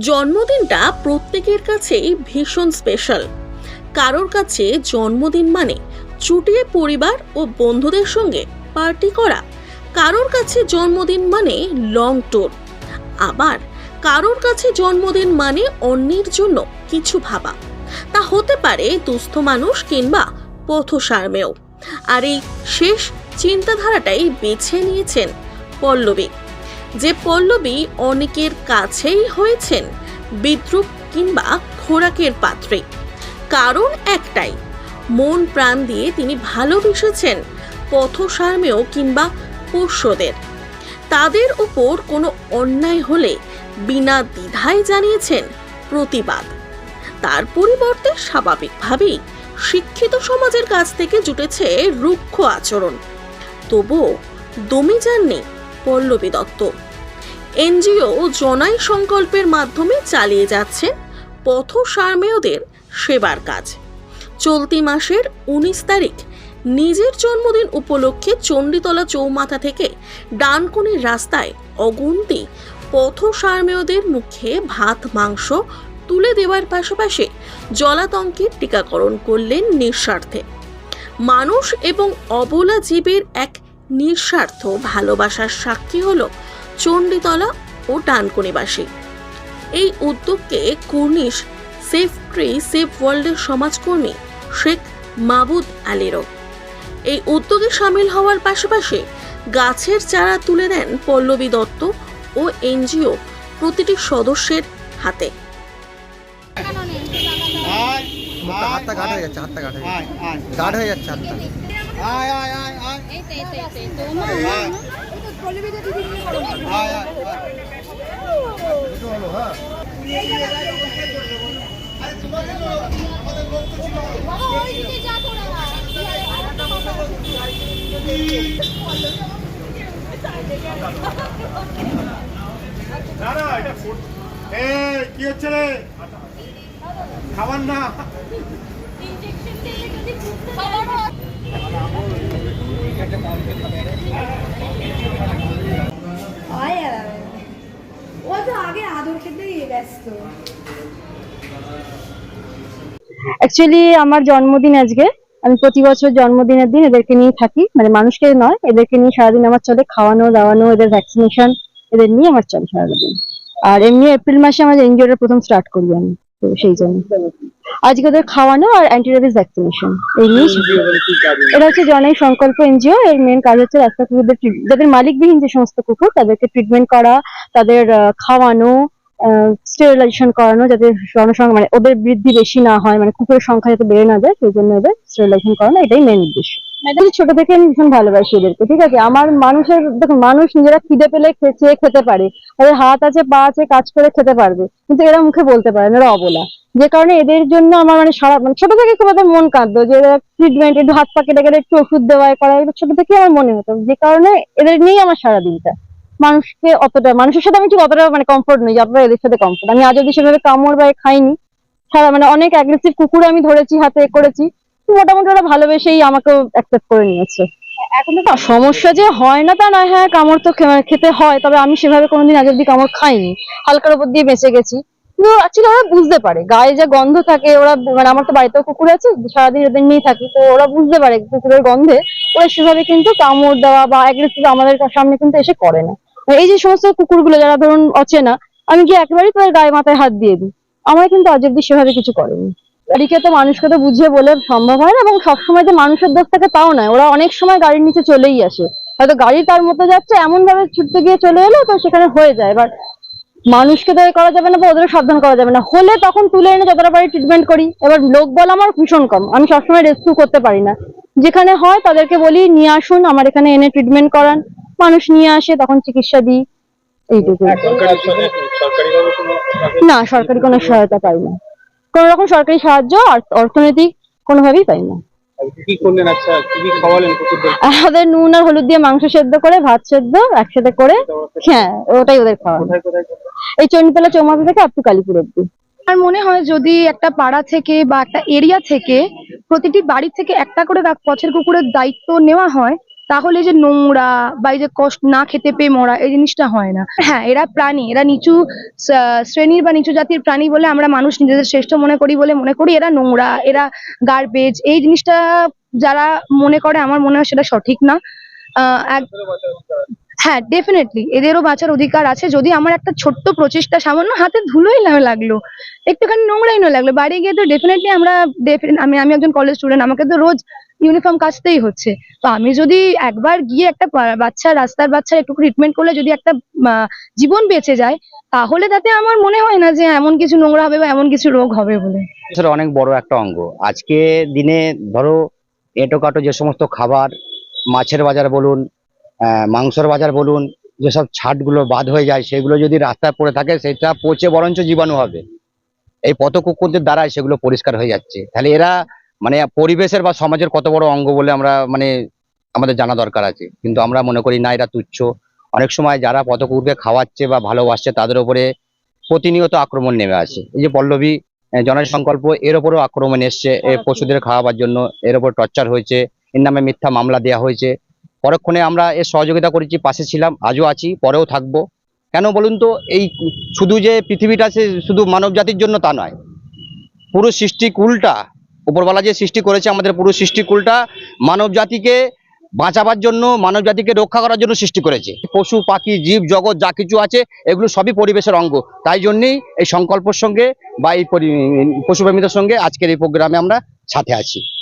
জন্মদিনটা প্রত্যেকের কাছেই ভীষণ স্পেশাল কারোর কাছে জন্মদিন মানে চুটিয়ে পরিবার ও বন্ধুদের সঙ্গে পার্টি করা। কারোর কাছে জন্মদিন মানে লং ট্যুর আবার কারোর কাছে জন্মদিন মানে অন্যের জন্য কিছু ভাবা। তা হতে পারে দুস্থ মানুষ কিংবা পথসারমেয় আর এই শেষ চিন্তাধারাটাই বেছে নিয়েছেন পল্লবী। যে পল্লবী অনেকের কাছেই হয়েছেন, বিদ্রুপ কিংবা খোরাকের পাত্রে। কারণ একটাই, মন প্রাণ দিয়ে তিনি ভালোবেসেছেন পথসারমেয় কিংবা পোষ্যদের। তাদের উপর কোনো অন্যায় হলে বিনা দ্বিধায় জানিয়েছেন প্রতিবাদ। তার পরিবর্তে স্বাভাবিকভাবেই শিক্ষিত সমাজের কাছ থেকে জুটেছে রুক্ষ আচরণ। তবুও দমে যাননি পল্লবী দত্ত। এনজিও জনাই সংকল্পের মাধ্যমে চালিয়ে যাচ্ছে পথ সারমেয়দের সেবার কাজ। চলতি মাসের উনিশ তারিখ নিজের জন্মদিন উপলক্ষে চণ্ডীতলা চৌমাথা থেকে ডানকুনির রাস্তায় অগুন্তি পথ সারমেয়দের মুখে ভাত, মাংস তুলে দেওয়ার পাশাপাশি জলাতঙ্কের টিকাকরণ করলেন নিঃস্বার্থে। মানুষ এবং অবলা জীবের এক নিঃস্বার্থ ভালোবাসার সাক্ষী হল চণ্ডীতলা ও ডানকুনিবাসী এই উদ্যোগকে কুর্নিশ সেফ ট্রি সেফ ওয়ার্ল্ডের সমাজকর্মী শেখ মাবুদ আলীরও। এই উদ্যোগে সামিল হওয়ার পাশাপাশি গাছের চারা তুলে দেন পল্লবী দত্ত ও এনজিও প্রতিটি সদস্যের হাতে। হাতটা গাঢ় হয়ে যাচ্ছে হাতটা গাঢ় হয়ে আয় আয় যাচ্ছে গাঢ় হয়ে যাচ্ছে হাতটা। আয় আয় আয় আয়। বাবা ওই দিকে যা কি হচ্ছে রে? খাবার না। ইনজেকশন দিলে যদি বুঝতে অ্যাকচুয়ালি আমার জন্মদিন আজকে। আমি প্রতি বছর জন্মদিনের দিন এদেরকে নিয়ে থাকি। মানে মানুষকে নয়, এদেরকে নিয়ে সারাদিন আমার চলে খাওয়ানো, দাওয়ানো, এদের ভ্যাকসিনেশন এদের নিয়ে আমার চলে সারাদিন। আর এমনি এপ্রিল মাসে আমার এনজিওটা প্রথম স্টার্ট করি আমি, তো সেই জন্য। আজকে ওদের খাওয়ানো আর অ্যান্টিরেবিস ভ্যাকসিনেশন এই নিয়ে এটা হচ্ছে জনাই সংকল্প এনজিও এর মেন কাজ হচ্ছে রাস্তা কুকুরদের যাদের মালিকবিহীন যে সমস্ত কুকুর, তাদেরকে ট্রিটমেন্ট করা, তাদের খাওয়ানো স্টেরিলাইজেশন করানো যাতে জনসংখ্যা মানে ওদের বৃদ্ধি বেশি না হয় মানে কুকুরের সংখ্যা যাতে বেড়ে না যায় সেই জন্য ওদের স্টেরিলাইজেশন করানো এটাই মেন উদ্দেশ্য। ছোট থেকে আমি ভীষণ ভালোবাসি এদেরকে ঠিক আছে? আমার মানুষের দেখুন মানুষ নিজেরা খিদে পেলে খেয়ে খেতে পারে। ওদের হাত আছে পা আছে কাজ করে খেতে পারবে। কিন্তু এরা মুখে বলতে পারে না এরা অবলা। যে কারণে এদের জন্য আমার মানে সারা মানে ছোট থেকে খুব একটা মন কাঁদতো যে ট্রিটমেন্ট একটু হাত পা কেটে গেলে একটু ওষুধ দেওয়া করা ছোট থেকে আমার মনে হতো। যে কারণে এদের নিয়েই আমার সারা দিনটা মানুষকে অতটা মানুষের সাথে আমি ঠিক অতটা মানে কমফোর্ট নই যে আপনারা এদের সাথে কমফোর্ট আমি আজ অব্দি সেভাবে কামড় বা খাইনি। সারা মানে অনেক অ্যাগ্রেসিভ কুকুর আমি ধরেছি হাতে করেছি। মোটামুটি ওরা ভালোবেসেই আমাকে অ্যাকসেপ্ট করে নিয়েছে। এখন তো সমস্যা যে হয় না তা নয় হ্যাঁ কামড় তো খে- খেতে হয় তবে আমি সেভাবে কোনোদিন আজ অব্দি কামড় খাইনি। হালকার উপর দিয়ে বেঁচে গেছি। কিন্তু অ্যাকচুয়ালি ওরা বুঝতে পারে গায়ে যে গন্ধ থাকে ওরা মানে আমার তো বাড়িতেও কুকুর আছে সারাদিন ওদের নিয়ে থাকি তো ওরা বুঝতে পারে কুকুরের গন্ধে। ওরা সেভাবে কিন্তু কামড় দেওয়া বা অ্যাগ্রেসিভ আমাদের সামনে কিন্তু এসে করে না। এই যে সমস্ত কুকুরগুলো যারা ধরুন অচেনা, আমি গিয়ে একেবারেই তাদের গায়ে মাথায় হাত দিয়ে দিই। আমার কিন্তু আজ অব্দি সেভাবে কিছু করেনি। গাড়িকে তো মানুষকে তো বুঝিয়ে বলে সম্ভব হয় না এবং সবসময় যে মানুষের দোষ থাকে তাও নয়। ওরা অনেক সময় গাড়ির নিচে চলেই আসে। হয়তো গাড়ি তার মতো যাচ্ছে এমন ভাবে ছুটতে গিয়ে চলে এলো, তো সেখানে হয়ে যায়। এবার মানুষকে তো করা যাবে না বা ওদেরও সাবধান করা যাবে না। হলে তখন তুলে এনে যতটা পারি ট্রিটমেন্ট করি। এবার লোক বল আমার ভীষণ কম। আমি সবসময় রেস্কিউ করতে পারি না। যেখানে হয় তাদেরকে বলি, নিয়ে আসুন, আমার এখানে এনে ট্রিটমেন্ট করান। মানুষ নিয়ে আসে তখন চিকিৎসা দিই। এইটুকু। না সরকারি কোনো সহায়তা পাই না। কোনো রকম সরকারি সাহায্য আর অর্থনৈতিক কোনোভাবেই পাই না। আচ্ছা কি কি খাওয়ালেন কুকুরদের? ওদের নুন আর হলুদ দিয়ে মাংস সেদ্ধ করে ভাত সেদ্ধ একসাথে করে হ্যাঁ ওটাই ওদের খাওয়া? এই চণ্ডীতলা চৌমাথা থেকে আপ টু কালীপুর অব্দি। আমার মনে হয় যদি একটা পাড়া থেকে বা একটা এরিয়া থেকে প্রতিটি বাড়ি থেকে একটা করে রাখ- পথের কুকুরের দায়িত্ব নেওয়া হয় তাহলে যে নোংরা বা এই যে কষ্ট না খেতে পেয়ে মরা এই জিনিসটা হয় না। হ্যাঁ এরা প্রাণী এরা নিচু শ্রেণির বা নিচু জাতির প্রাণী বলে আমরা মানুষ নিজেদের শ্রেষ্ঠ মনে করি বলে মনে করি এরা নোংরা এরা গার্বেজ এই জিনিসটা যারা মনে করে আমার মনে হয় সেটা সঠিক না। আহ, হ্যাঁ ডেফিনেটলি এদেরও বাঁচার অধিকার আছে। যদি আমার একটা ছোট্ট প্রচেষ্টা সামান্য হাতে ধুলোই লাগল, একটুখানি নোংরাই না লাগল, বাড়ি গিয়ে তো ডেফিনেটলি আমরা আমি আমি একজন কলেজ স্টুডেন্ট আমাকে তো রোজ ইউনিফর্ম কাচতেই হচ্ছে। তো আমি যদি একবার গিয়ে একটা বাচ্চা, রাস্তার বাচ্চার একটু ট্রিটমেন্ট করলে যদি একটা জীবন বেঁচে যায়, তাহলে তাতে আমার মনে হয় না যে এমন কিছু নোংরা হবে বা এমন কিছু রোগ হবে বলে। অনেক বড় একটা অঙ্গ। আজকে দিনে ধরো, এঁটোকাটো যে সমস্ত খাবার, মাছের বাজার বলুন মাংসের বাজার বলুন যেসব ছাটগুলো বাদ হয়ে যায় সেগুলো যদি রাস্তায় পড়ে থাকে সেটা পচে বরঞ্চ জীবাণু হবে। এই পথকুকুরদের দ্বারাই সেগুলো পরিষ্কার হয়ে যাচ্ছে। তাহলে এরা মানে পরিবেশের বা সমাজের কত বড় অঙ্গ বলে আমরা মানে আমাদের জানা দরকার আছে। কিন্তু আমরা মনে করি না এরা তুচ্ছ। অনেক সময় যারা পথকুকুরকে খাওয়াচ্ছে বা ভালোবাসছে তাদের উপরে প্রতিনিয়ত আক্রমণ নেমে আসে। এই যে পল্লবী জনসংকল্প এর ওপরও আক্রমণ এসছে পশুদের খাওয়াবার জন্য। এর ওপর টর্চার হয়েছে এর নামে মিথ্যা মামলা দেওয়া হয়েছে। পরক্ষণে আমরা এর সহযোগিতা করেছি, পাশে ছিলাম, আজও আছি, পরেও থাকব। কেন বলুন তো, এই শুধু যে পৃথিবীটা সে শুধু মানব জাতির জন্য তা নয়, পুরো সৃষ্টি কুলটা উপরওয়ালা যে সৃষ্টি করেছে, আমাদের পুরো সৃষ্টি কুলটা মানব জাতিকে বাঁচাবার জন্য, মানব জাতিকে রক্ষা করার জন্য সৃষ্টি করেছে। পশু, পাখি, জীব, জগৎ, যা কিছু আছে, এগুলো সবই পরিবেশের অঙ্গ। তাই জন্যেই এই সংকল্পের সঙ্গে বা এই পরি- পশুপ্রেমীদের সঙ্গে আজকের এই প্রোগ্রামে আমরা সাথে আছি।